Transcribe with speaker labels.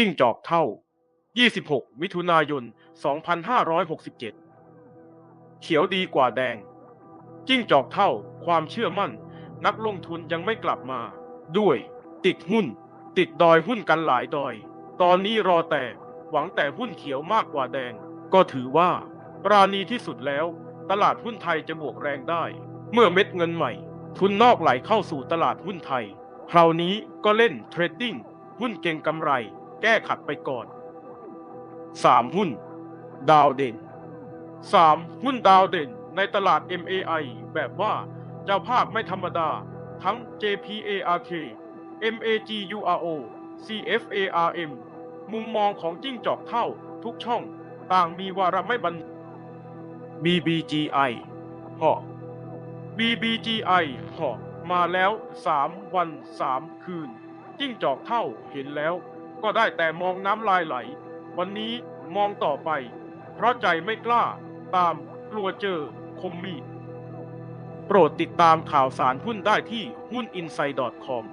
Speaker 1: จิ้งจอกเท่า 26 มิถุนายน 2567 เขียวดีกว่าแดง จิ้งจอกเท่า ความเชื่อมั่น นักลงทุนยังไม่กลับมา ด้วย ติดหุ้น ติดดอยหุ้นกันหลายดอย ตอนนี้รอแต่ หวังแต่หุ้นเขียวมากกว่าแดง ก็ถือว่า ปราณีที่สุดแล้ว ตลาดหุ้นไทยจะบวกแรงได้ เมื่อเม็ดเงินใหม่ ทุนนอกไหลเข้าสู่ตลาดหุ้นไทย คราวนี้ก็เล่นเทรดดิ้งหุ้นเก่งกำไร แก้ขัดไปก่อน 3. หุ้น ดาวเด่น 3. หุ้นดาวเด่นในตลาด MAI แบบว่าเจ้าภาพไม่ธรรมดา ทั้ง JPARK MAGURO CFARM มุมมองของจิ้งจอกเท่าทุกช่องต่างมีวาระไม่บัน BBGI หาะ BBGI หาะมาแล้ว 3 วัน 3 คืน จิ้งจอกเท่าเห็นแล้ว ก็ได้แต่มองน้ำลายไหล วันนี้มองต่อไป เพราะใจไม่กล้าตามกลัวเจอคมมีดโปรดติดตามข่าวสารหุ้นได้ที่หุ้น i n s i d e c o m